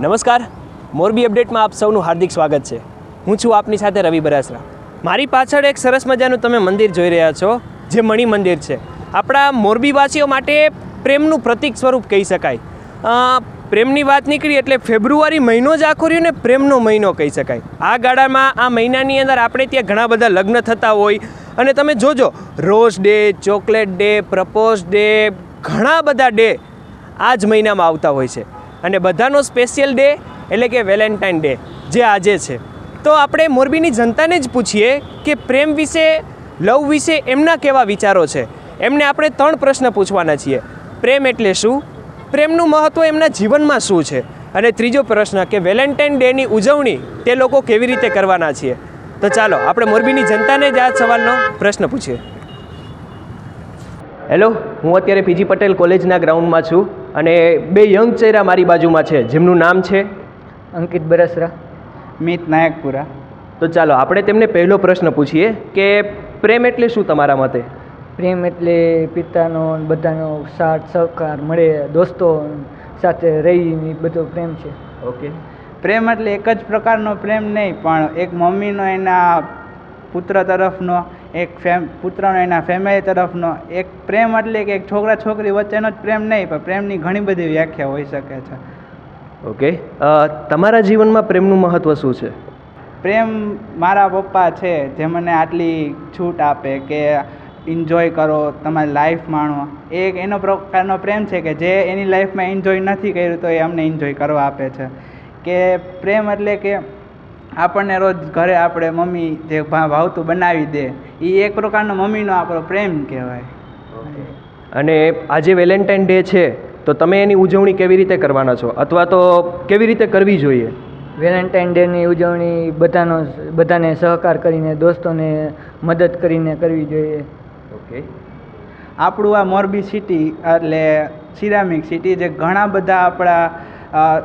નમસ્કાર. મોરબી અપડેટમાં આપ સૌનું હાર્દિક સ્વાગત છે. હું છું આપની સાથે રવિ બરાસરા. મારી પાછળ એક સરસ મજાનું તમે મંદિર જોઈ રહ્યા છો, જે મણિ મંદિર છે. આપણા મોરબીવાસીઓ માટે પ્રેમનું પ્રતીક સ્વરૂપ કહી શકાય. પ્રેમની વાત નીકળી એટલે ફેબ્રુઆરી મહિનો જ આખો રહ્યો ને પ્રેમનો મહિનો કહી શકાય. આ ગાળામાં, આ મહિનાની અંદર આપણે ત્યાં ઘણા બધા લગ્ન થતા હોય. અને તમે જોજો, rose day, chocolate day, propose day, ઘણા બધા ડે આ જ મહિનામાં આવતા હોય છે. અને બધાનો સ્પેશિયલ ડે એટલે કે વેલેન્ટાઇન ડે જે આજે છે. તો આપણે મોરબીની જનતાને જ પૂછીએ કે પ્રેમ વિશે, લવ વિશે એમના કેવા વિચારો છે? એમને આપણે ત્રણ પ્રશ્ન પૂછવાના છીએ. પ્રેમ એટલે શું? પ્રેમનું મહત્ત્વ એમના જીવનમાં શું છે? અને ત્રીજો પ્રશ્ન કે વેલેન્ટાઇન ડેની ઉજવણી તે લોકો કેવી રીતે કરવાના છીએ? તો ચાલો, આપણે મોરબીની જનતાને જ આ સવાલનો પ્રશ્ન પૂછીએ. હેલો, હું અત્યારે પીજી પટેલ કોલેજના ગ્રાઉન્ડમાં છું. અને બે યંગ ચહેરા મારી બાજુમાં છે જેમનું નામ છે? અંકિત બરસરા. મિત નાયકપુરા. તો ચાલો આપણે તેમને પહેલો પ્રશ્ન પૂછીએ કે પ્રેમ એટલે શું તમારા મતે? પ્રેમ એટલે પિતાનો બધાનો સાથ સહકાર મળે દોસ્તો સાથે રહીને બધો પ્રેમ છે. ઓકે. પ્રેમ એટલે એક જ પ્રકારનો પ્રેમ નહીં પણ એક મમ્મીનો એના પુત્ર તરફનો એક ફેમ પુત્રનો એના ફેમિલી તરફનો એક પ્રેમ એટલે કે એક છોકરા છોકરી વચ્ચેનો જ પ્રેમ નહીં પણ પ્રેમની ઘણી બધી વ્યાખ્યા હોઈ શકે છે. ઓકે. તમારા જીવનમાં પ્રેમનું મહત્ત્વ શું છે? પ્રેમ મારા પપ્પા છે જે મને આટલી છૂટ આપે કે એન્જોય કરો તમારી લાઈફ માણો. એ એક એનો પ્રકારનો પ્રેમ છે કે જે એની લાઈફમાં એન્જોય નથી કર્યું તો એ અમને એન્જોય કરવા આપે છે. કે પ્રેમ એટલે કે આપણને રોજ ઘરે આપણે મમ્મી જે ભાવતું બનાવી દે એ એક પ્રકારનો મમ્મીનો આપણો પ્રેમ કહેવાય. અને આજે વેલેન્ટાઇન ડે છે તો તમે એની ઉજવણી કેવી રીતે કરવાના છો? અથવા તો કેવી રીતે કરવી જોઈએ? વેલેન્ટાઇન ડેની ઉજવણી બધાનો બધાને સહકાર કરીને દોસ્તોને મદદ કરીને કરવી જોઈએ. ઓકે. આપણું આ મોરબી સિટી એટલે સિરામિક સિટી જે ઘણા બધા આપણા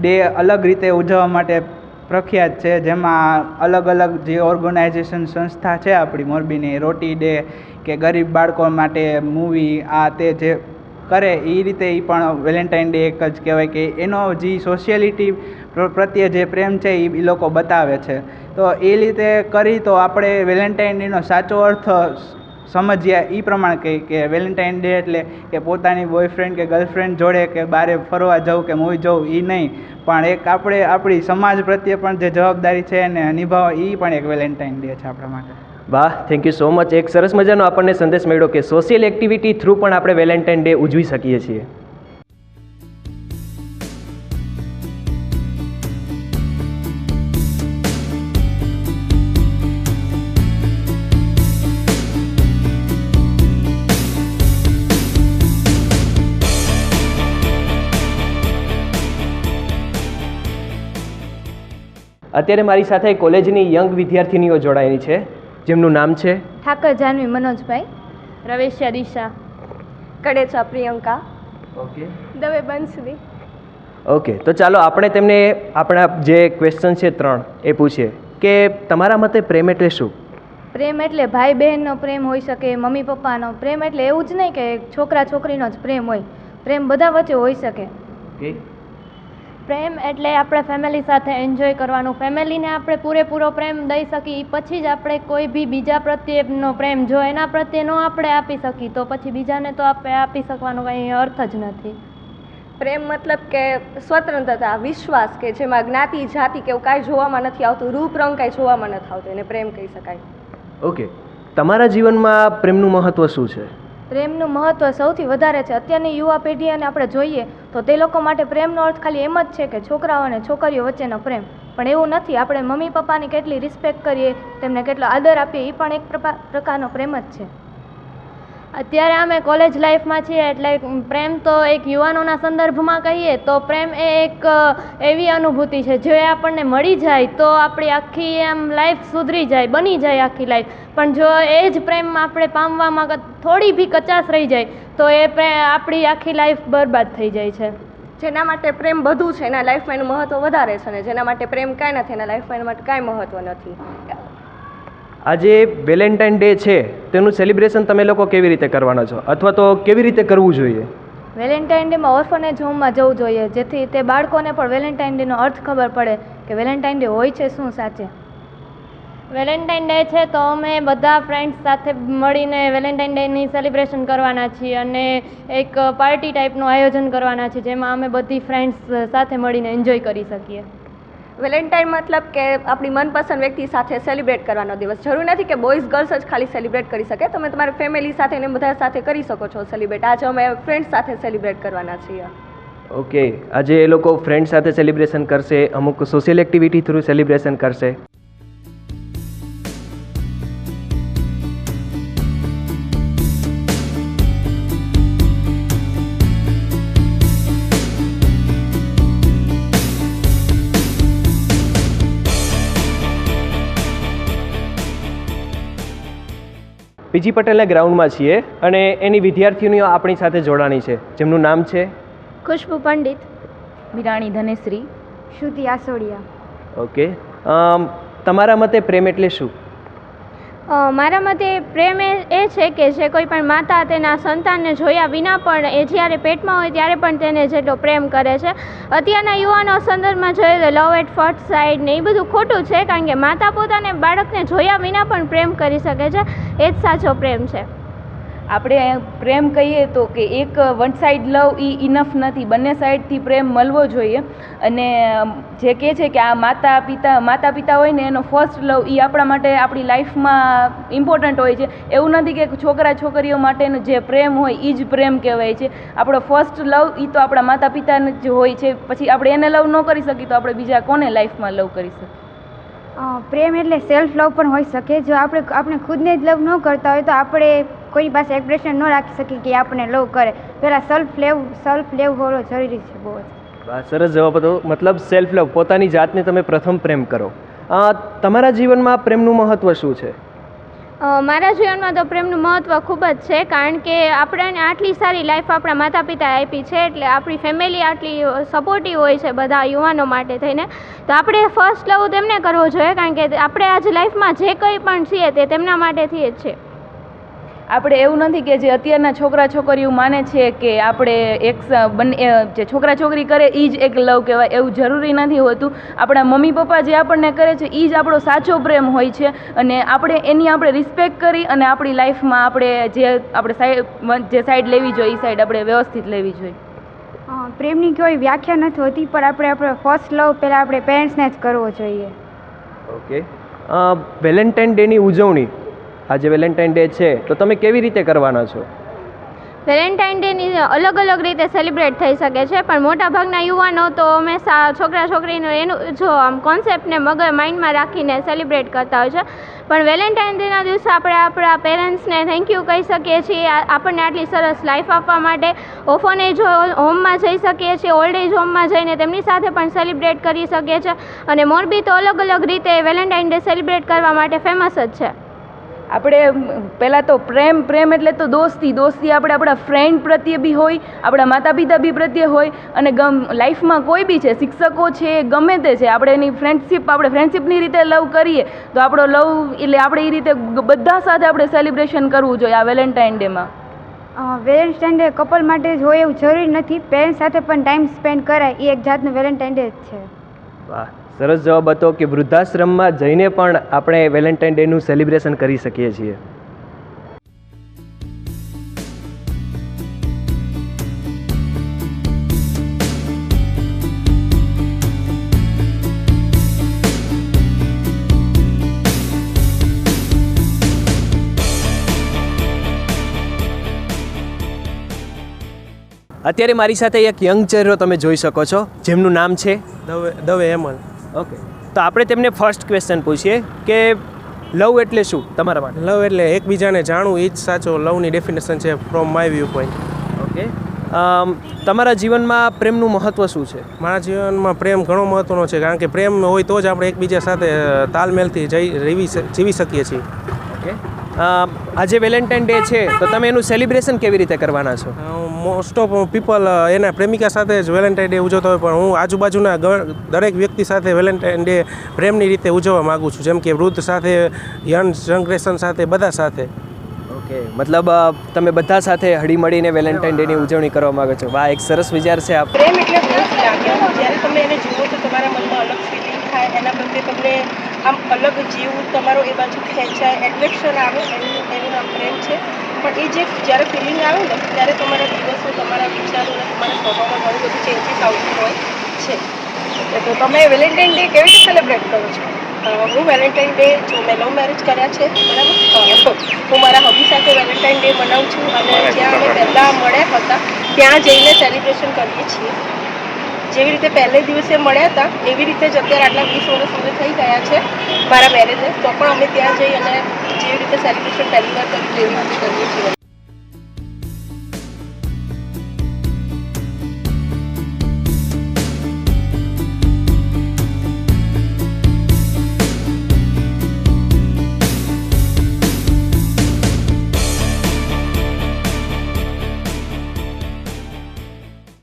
ડે અલગ રીતે ઉજવવા માટે પ્રખ્યાત છે. જેમાં અલગ અલગ જે ઓર્ગેનાઇઝેશન સંસ્થા છે આપણી મોરબીની, રોટી ડે કે ગરીબ બાળકો માટે મૂવી આ તે જે કરે, એ રીતે એ પણ વેલેન્ટાઇન ડે એક જ કહેવાય કે એનો જે સોશિયાલિટી પ્રત્યે જે પ્રેમ છે એ લોકો બતાવે છે. તો એ રીતે કરી તો આપણે વેલેન્ટાઇન ડેનો સાચો અર્થ સમજ્યા એ પ્રમાણે કહી કે વેલેન્ટાઇન ડે એટલે કે પોતાની બોયફ્રેન્ડ કે ગર્લફ્રેન્ડ જોડે કે બહાર ફરવા જવું કે મૂવી જવું એ નહીં. પણ એક આપણે, આપણી સમાજ પ્રત્યે પણ જે જવાબદારી છે એને નિભાવવા એ પણ એક વેલેન્ટાઇન ડે છે આપણા માટે. વાહ થેન્ક યુ સો મચ એક સરસ મજાનો આપણને સંદેશ મળ્યો કે સોશિયલ એક્ટિવિટી થ્રુ પણ આપણે વેલેન્ટાઇન ડે ઉજવી શકીએ છીએ. અત્યારે મારી સાથે કોલેજની યંગ વિદ્યાર્થીનીઓ જોડાયેલી છે જેમનું નામ છે? ઠાકર જાનવી મનોજભાઈ. રવેશિયા દિશા. કડેચા પ્રિયંકા? ઓકે. દવે બંસલી ઓકે તો ચાલો આપણે તેમને આપણા જે ક્વેશ્ચન છે ત્રણ એ પૂછીએ. કે તમારા મતે પ્રેમ એટલે શું? પ્રેમ એટલે ભાઈ બહેનનો પ્રેમ હોઈ શકે મમ્મી પપ્પાનો પ્રેમ એટલે એવું જ નહીં કે છોકરા છોકરીનો જ પ્રેમ હોય. પ્રેમ બધા વચ્ચે હોઈ શકે. ઓકે. પ્રેમ એટલે આપણે ફેમિલી સાથે એન્જોય કરવાનું. ફેમિલીને આપણે પૂરેપૂરો પ્રેમ દઈ શકીએ પછી જ આપણે કોઈ બી બીજા પ્રત્યેનો પ્રેમ જો એના પ્રત્યે ન આપણે આપી શકીએ તો પછી બીજાને તો આપણે આપી શકવાનો કંઈ અર્થ જ નથી. પ્રેમ મતલબ કે સ્વતંત્રતા વિશ્વાસ કે જેમાં જ્ઞાતિ જાતિ કે એવું કાંઈ જોવામાં નથી આવતું રૂપ રંગ કાંઈ જોવામાં નથી આવતું એને પ્રેમ કહી શકાય. ઓકે તમારા જીવનમાં પ્રેમનું મહત્ત્વ શું છે? પ્રેમનું મહત્ત્વ સૌથી વધારે છે. અત્યારની યુવા પેઢીને આપણે જોઈએ તો તે લોકો માટે પ્રેમનો અર્થ ખાલી એમ જ છે કે છોકરાઓ અને છોકરીઓ વચ્ચેનો પ્રેમ. પણ એવું નથી. આપણે મમ્મી પપ્પાની કેટલી રિસ્પેક્ટ કરીએ, તેમને કેટલો આદર આપીએ એ પણ એક પ્રકારનો પ્રેમ જ છે. અત્યારે અમે કોલેજ લાઈફમાં છીએ એટલે પ્રેમ તો એક યુવાનોના સંદર્ભમાં કહીએ તો પ્રેમ એ એક એવી અનુભૂતિ છે. જે આપણને મળી જાય તો આપણી આખી એમ લાઈફ સુધરી જાય, બની જાય આખી લાઈફ પણ જો એ જ પ્રેમ આપણે પામવામાં થોડી બી કચાશ રહી જાય, તો એ આપણી આખી લાઈફ બરબાદ થઈ જાય છે. જેના માટે પ્રેમ બધું છે, એના લાઈફમાં એનું મહત્ત્વ વધારે છે અને જેના માટે પ્રેમ કાંઈ નથી, એના લાઈફમાં એના માટે કાંઈ મહત્ત્વ નથી. આજે વેલેન્ટાઇન ડે છે તેનું સેલિબ્રેશન તમે લોકો કેવી રીતે કરવાના છો? અથવા તો કેવી રીતે કરવું જોઈએ? વેલેન્ટાઇન ડેમાં ઓર્ફનેજ હોમમાં જવું જોઈએ જેથી તે બાળકોને પણ વેલેન્ટાઇન ડેનો અર્થ ખબર પડે કે વેલેન્ટાઇન ડે હોય છે શું સાચે. વેલેન્ટાઇન ડે છે તો અમે બધા ફ્રેન્ડ્સ સાથે મળીને વેલેન્ટાઇન ડેની સેલિબ્રેશન કરવાના છીએ અને એક પાર્ટી ટાઈપનું આયોજન કરવાના છીએ જેમાં અમે બધી ફ્રેન્ડ્સ સાથે મળીને એન્જોય કરી શકીએ. વેલેન્ટાઇન મતલબ કે આપણી મનપસંદ વ્યક્તિ સાથે સેલિબ્રેટ કરવાનો દિવસ. જરૂર નથી કે બોયઝ, ગર્લ્સ જ ખાલી સેલિબ્રેટ કરી શકે. તમે તમારા ફેમિલી સાથે ને બધા સાથે કરી શકો છો સેલિબ્રેટ. આજે અમે ફ્રેન્ડ્સ સાથે સેલિબ્રેટ કરવાના છીએ. ઓકે. આજે એ લોકો ફ્રેન્ડ સાથે સેલિબ્રેશન કરશે, અમુક સોશિયલ એક્ટિવિટી થ્રુ સેલિબ્રેશન કરશે. પીજી પટેલના ગ્રાઉન્ડમાં છીએ અને એની વિદ્યાર્થીઓની આપણી સાથે જોડાણી છે. જેમનું નામ છે? ખુશ્બુ પંડિત. બિરાણી ધનેશ્રી. શ્રુતિ આસોડિયા. ઓકે. તમારા મતે પ્રેમ એટલે શું? મારા મતે પ્રેમ એ છે કે જે કોઈ પણ માતા તેના સંતાનને જોયા વિના પણ એ જ્યારે પેટમાં હોય ત્યારે પણ તેને જેટલો પ્રેમ કરે છે. અત્યારના યુવાનો સંદર્ભમાં જોઈએ તો લવ એટ ફર્સ્ટ સાઇડ ને એ બધું ખોટું છે, કારણ કે માતા પોતાને બાળકને જોયા વિના પણ પ્રેમ કરી શકે છે. એ જ સાચો પ્રેમ છે. આપણે પ્રેમ કહીએ તો કે એક વન સાઈડ લવ એ ઇનફ નથી. બંને સાઈડથી પ્રેમ મળવો જોઈએ. અને જે કહે છે કે આ માતા પિતા માતા પિતા હોય ને એનો ફર્સ્ટ લવ એ આપણા માટે આપણી લાઈફમાં ઇમ્પોર્ટન્ટ હોય છે. એવું નથી કે છોકરા છોકરીઓ માટેનો જે પ્રેમ હોય એ જ પ્રેમ કહેવાય છે. આપણો ફર્સ્ટ લવ એ તો આપણા માતા પિતાને જ હોય છે. પછી આપણે એને લવ ન કરી શકીએ તો આપણે બીજા કોને લાઈફમાં લવ કરી શકીએ? પ્રેમ એટલે સેલ્ફ લવ પણ હોઈ શકે. જો આપણે આપણે ખુદને જ લવ ન કરતા હોય તો આપણે કોઈની પાસે એક્સપ્રેશન ન રાખી શકીએ કે આપણે આપણને લવ કરે. પહેલાં સેલ્ફ લેવું સેલ્ફ લેવું હોવો જરૂરી છે બહુ જ. સરસ જવાબ હતો મતલબ સેલ્ફ લવ પોતાની જાતને તમે પ્રથમ પ્રેમ કરો. તમારા જીવનમાં પ્રેમનું મહત્વ શું છે? મારા જીવનમાં તો પ્રેમનું મહત્ત્વ ખૂબ જ છે કારણ કે આપણને આટલી સારી લાઈફ આપણા માતા પિતાએ આપી છે એટલે આપણી ફેમિલી આટલી સપોર્ટિવ હોય છે બધા યુવાનો માટે થઈને. તો આપણે ફર્સ્ટ લવ તેમને કરવો જોઈએ કારણ કે આપણે આજ લાઈફમાં જે કંઈ પણ છીએ તે તેમના માટેથી જ છે. આપણે એવું નથી કે જે અત્યારના છોકરા છોકરીઓ માને છે કે આપણે એક બંને જે છોકરા છોકરી કરે એ જ એક લવ કહેવાય એવું જરૂરી નથી હોતું. આપણા મમ્મી પપ્પા જે આપણને કરે છે એ જ આપણો સાચો પ્રેમ હોય છે અને આપણે એની આપણે રિસ્પેક્ટ કરી અને આપણી લાઈફમાં આપણે જે આપણે સાઈડ જે સાઈડ લેવી જોઈએ એ સાઈડ આપણે વ્યવસ્થિત લેવી જોઈએ. પ્રેમની કોઈ વ્યાખ્યા નથી હોતી પણ આપણે આપણો ફર્સ્ટ લવ પહેલાં આપણે પેરેન્ટ્સને જ કરવો જોઈએ. ઓકે. વેલેન્ટાઇન ડેની ઉજવણી. આજે વેલેન્ટાઇન ડે છે, તો તમે કેવી રીતે કરવાના છો? વેલેન્ટાઇન ડેની અલગ અલગ રીતે સેલિબ્રેટ થઈ શકે છે, પણ મોટાભાગના યુવાનો તો હંમેશા છોકરા છોકરીનું એનું જો આમ કોન્સેપ્ટને મગજ માઇન્ડમાં રાખીને સેલિબ્રેટ કરતા હોય છે. પણ વેલેન્ટાઇન ડેના દિવસે આપણે આપણા પેરેન્ટ્સને થેન્ક યુ કહી શકીએ છીએ આપણને આટલી સરસ લાઈફ આપવા માટે. ઓફન એજ હોમમાં જઈ શકીએ છીએ ઓલ્ડ એજ હોમમાં જઈને તેમની સાથે પણ સેલિબ્રેટ કરી શકીએ છીએ. અને મોરબી તો અલગ અલગ રીતે વેલેન્ટાઇન ડે સેલિબ્રેટ કરવા માટે ફેમસ જ છે. આપણે પહેલાં તો પ્રેમ પ્રેમ એટલે તો દોસ્તી. દોસ્તી આપણે આપણા ફ્રેન્ડ પ્રત્યે બી હોય આપણા માતા પિતા બી પ્રત્યે હોય અને ગમ લાઈફમાં કોઈ બી છે શિક્ષકો છે ગમે તે છે આપણે એની ફ્રેન્ડશીપ આપણે ફ્રેન્ડશીપની રીતે લવ કરીએ તો આપણો લવ એટલે આપણે એ રીતે બધા સાથે આપણે સેલિબ્રેશન કરવું જોઈએ આ વેલેન્ટાઇન ડેમાં વેલેન્ટાઇન ડે કપલ માટે જ હોય એવું જરૂરી નથી. પેરેન્ટ્સ સાથે પણ ટાઈમ સ્પેન્ડ કરાય એ એક જાતનું વેલેન્ટાઇન ડે જ છે. વાહ. સરસ જવાબ હતો કે વૃદ્ધાશ્રમમાં જઈને પણ આપણે વેલેન્ટાઇન ડેનું સેલિબ્રેશન કરી શકીએ છીએ. અત્યારે મારી સાથે એક યંગ ચહેરો તમે જોઈ શકો છો. જેમનું નામ છે? દવે દવે હેમલ. ઓકે તો આપણે તેમને ફર્સ્ટ ક્વેશ્ચન પૂછીએ કે લવ એટલે શું તમારા માટે? લવ એટલે એકબીજાને જાણવું એ જ સાચો લવની ડેફિનેશન છે from my view point okay તમારા જીવનમાં પ્રેમનું મહત્ત્વ શું છે? મારા જીવનમાં પ્રેમ ઘણો મહત્ત્વનો છે કારણ કે પ્રેમ હોય તો જ આપણે એકબીજા સાથે તાલમેલથી જઈ રેવી જીવી શકીએ છીએ. ઓકે આજે વેલેન્ટાઇન ડે છે તો તમે એનું સેલિબ્રેશન કેવી રીતે કરવાના છો? મોસ્ટ ઓફ પીપલ એના પ્રેમિકા સાથે જ વેલેન્ટાઇન ડે ઉજવતા હોય પણ હું આજુબાજુના દરેક વ્યક્તિ સાથે વેલેન્ટાઇન ડે પ્રેમની રીતે ઉજવવા માગું છું જેમ કે વૃદ્ધ સાથે યંગ જનરેશન સાથે બધા સાથે. ઓકે મતલબ તમે બધા સાથે હળીમળીને વેલેન્ટાઇન ડેની ઉજવણી કરવા માંગો છો. વાહ એક સરસ વિચાર છે આપ પ્રેમ એટલે જ્યારે તમે એને જુઓ તો તમારા મનમાં અલગ ફિલિંગ થાય એના બદલે તમને આમ અલગ જીવ તમારો એ બાજુ ખેંચાય એટ્રેક્શન આવે એનું એનું નામ પ્રેમ છે. પણ એ જે જ્યારે ફિલિંગ આવે ને ત્યારે તમારા દિવસો તમારા વિચારો અને તમારા સ્વભાવમાં ઘણું બધું ચેન્જીસ આવતું હોય છે. તો તમે વેલેન્ટાઇન ડે કેવી રીતે સેલિબ્રેટ કરો છો? હું વેલેન્ટાઇન ડે જો મેં લવ મેરેજ કર્યા છે બરાબર? હું મારા હબી સાથે વેલેન્ટાઇન ડે મનાવું છું. અને જ્યાં અમે પહેલાં મળ્યા હતા ત્યાં જઈને સેલિબ્રેશન કરીએ છીએ. જેવી રીતે પહેલે દિવસે મળ્યા હતા, એવી રીતે જ અત્યારે આટલા વીસ વર્ષ અમે થઈ ગયા છે મારા મેરેજને તો પણ અમે ત્યાં જઈ અને જેવી રીતે સેલિબ્રેશન પહેલી વાર કર્યું એવી રીતે કરીએ છીએ.